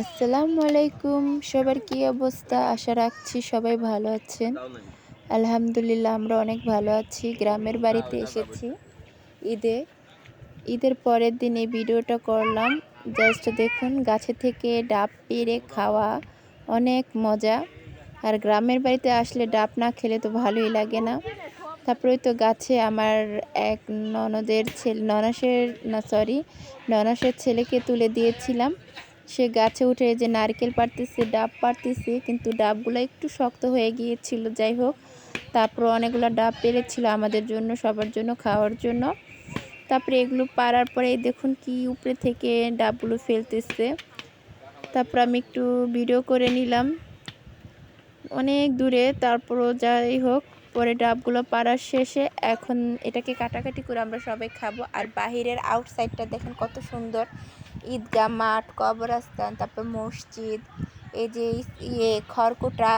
আসসালামু আলাইকুম। সবার কি অবস্থা? আশা রাখছি সবাই ভালো আছেন। আলহামদুলিল্লাহ আমরা অনেক ভালো আছি। গ্রামের বাড়িতে এসেছি। ঈদে ঈদের পরের দিন এই ভিডিওটা করলাম। জাস্ট দেখুন গাছে থেকে ডাব পেড়ে খাওয়া অনেক মজা। আর গ্রামের বাড়িতে আসলে ডাব না খেলে তো ভালোই লাগে না। তারপরে তো গাছে আমার এক ননদের ছেলে ননাসের না সরি ননাসের ছেলেকে তুলে দিয়েছিলাম। সে গাছে উঠে যে নারকেল পারতেছে ডাব পাড়তেছে, কিন্তু ডাবগুলো একটু শক্ত হয়ে গিয়েছিল। যাই হোক, তারপর অনেকগুলো ডাব পেরেছিল আমাদের জন্য, সবার জন্য, খাওয়ার জন্য। তারপরে এগুলো পাড়ার পরে দেখুন কি উপরে থেকে ডাবগুলো ফেলতেছে। তারপর আমি একটু ভিডিও করে নিলাম। অনেক দূরে, তারপরও যাই হোক, পরে ডাবগুলো পাড়ার শেষে এখন এটাকে কাটাকাটি করে আমরা সবাই খাব। আর বাহিরের আউটসাইডটা দেখেন কত সুন্দর। ঈদগাহ মাঠ কবরস্থান তারপর মসজিদ এই যে ইয়ে খড়কুটা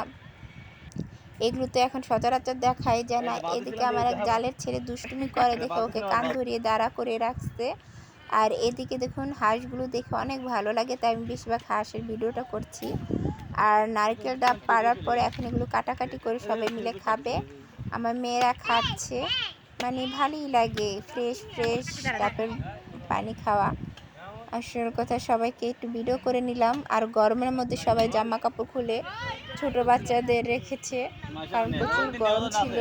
এগুলো তো এখন সচরাচর দেখাই যায় না এদিকে আমার এক জালের ছেলে দুষ্টুমি করে দেখে ওকে কান ধরিয়ে দাঁড়া করে রাখছে। আর এদিকে দেখুন হাঁসগুলো দেখে অনেক ভালো লাগে তাই আমি বেশিরভাগ হাঁসের ভিডিওটা করছি। আর নারকেল ডাব পাড়ার পরে এখন এগুলো কাটাকাটি করে সবাই মিলে খাবে। আমার মেয়েরা খাচ্ছে মানে ভালোই লাগে ফ্রেশ ফ্রেশ ডাবের পানি খাওয়া। আসল কথা, সবাইকে একটু ভিডিও করে নিলাম। আর গরমের মধ্যে সবাই জামা কাপড় খুলে ছোট বাচ্চাদের রেখেছে, কারণ প্রচুর গরম ছিল।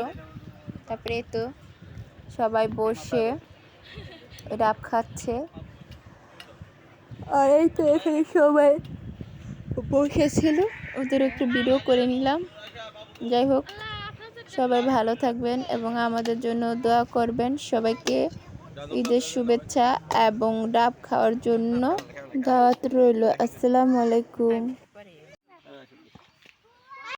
তারপরে তো সবাই বসে ডাব খাচ্ছে। আর এই তো এখানে সবাই বসেছিল, ওদের একটু ভিডিও করে নিলাম। যাই হোক, সবাই ভালো থাকবেন এবং আমাদের জন্য দোয়া করবেন সবাইকে। ঈদের শুভেচ্ছা এবং ডাব খাওয়ার জন্য দাওয়াত রইল। আসসালামু আলাইকুম।